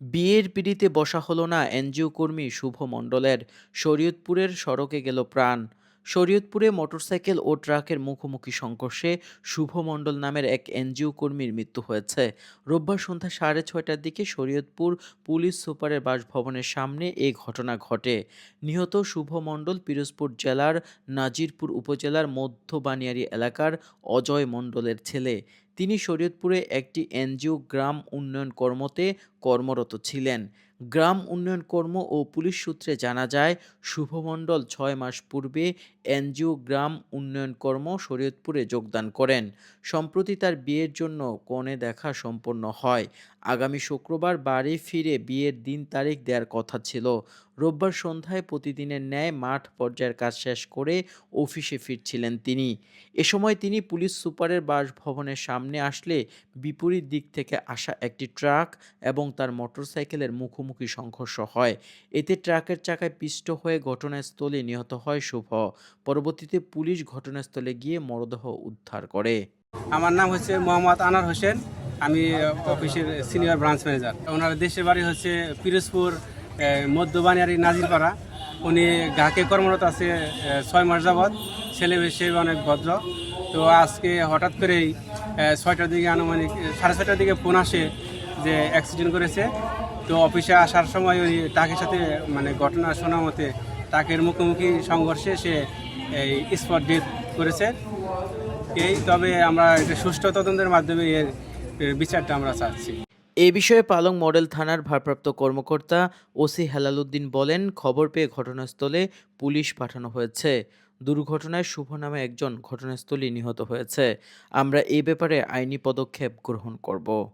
বিয়ের পিড়িতে বসা হলো না এনজিও কর্মী শুভ মণ্ডলের। শরীয়তপুরের সড়কে গেল প্রাণ। শরীয়তপুরে মোটরসাইকেল ও ট্রাকের মুখোমুখি সংঘর্ষে শুভ মণ্ডল নামের এক এনজিও কর্মীর মৃত্যু হয়েছে। রোববার সন্ধ্যা সাড়ে ছয়টার দিকে শরীয়তপুর পুলিশ সুপারের বাসভবনের সামনে এই ঘটনা ঘটে। নিহত শুভ মণ্ডল পিরোজপুর জেলার নাজিরপুর উপজেলার মধ্য বানিয়ারি এলাকার অজয় মণ্ডলের ছেলে। তিনি শরীয়তপুরে একটি এনজিও গ্রাম উন্নয়ন কর্মতে কর্মরত ছিলেন। গ্রাম উন্নয়ন কর্ম ও পুলিশ সূত্রে জানা যায়, শুভমণ্ডল ছয় মাস পূর্বে এনজিও গ্রাম উন্নয়ন কর্ম শরীয়তপুরে যোগদান করেন। সম্প্রতি তার বিয়ের জন্য কনে দেখা সম্পন্ন হয়। আগামী শুক্রবার বাড়ি ফিরে বিয়ের দিন তারিখ দেওয়ার কথা ছিল। রোববার সন্ধ্যায় প্রতিদিনের ন্যায় মাঠ পর্যায়ের কাজ শেষ করে অফিসে ফিরছিলেন তিনি। এ সময় তিনি পুলিশ সুপারের বাসভবনের সামনে আসলে বিপরীত দিক থেকে আসা একটি ট্রাক এবং তার মোটরসাইকেলের মুখোমুখি সংঘর্ষ হয়। এতে ট্রাকের চাকায় পিষ্ট হয়ে ঘটনাস্থলে নিহত হয় শুভ। পরবর্তীতে পুলিশ ঘটনাস্থলে গিয়ে মরদেহ উদ্ধার করে। আমার নাম হচ্ছে মোহাম্মদ আনার হোসেন। আমি অফিসের সিনিয়র ব্রাঞ্চ ম্যানেজার ওনার দেশের বাড়ি হচ্ছে পিরোজপুর মধ্যবানিয়ারি নাজিরপাড়া। উনি গাকে কর্মরত আছে ছয় মাস যাবৎ। ছেলে হিসেবে অনেক ভদ্র। তো আজকে হঠাৎ করেই ছয়টার দিকে আনুমানিক সাড়ে ছয়টার দিকে ফোন আসে যে অ্যাক্সিডেন্ট করেছে। তো অফিসে আসার সময় ওই টাকের সাথে মানে ঘটনা শোনা মতে টাকের মুখোমুখি সংঘর্ষে সে এই স্পট ডেথ করেছে। এই তবে আমরা এটা সুষ্ঠু তদন্তের মাধ্যমে এর বিচারটা আমরা চাচ্ছি। এ বিষয়ে পালং মডেল থানার ভারপ্রাপ্ত কর্মকর্তা ওসি হেলালুদ্দিন বলেন, খবর পেয়ে ঘটনাস্থলে পুলিশ পাঠানো হয়েছে। দুর্ঘটনায় শুভ নামে একজন ঘটনাস্থলে নিহত হয়েছে। আমরা এ ব্যাপারে আইনি পদক্ষেপ গ্রহণ করব।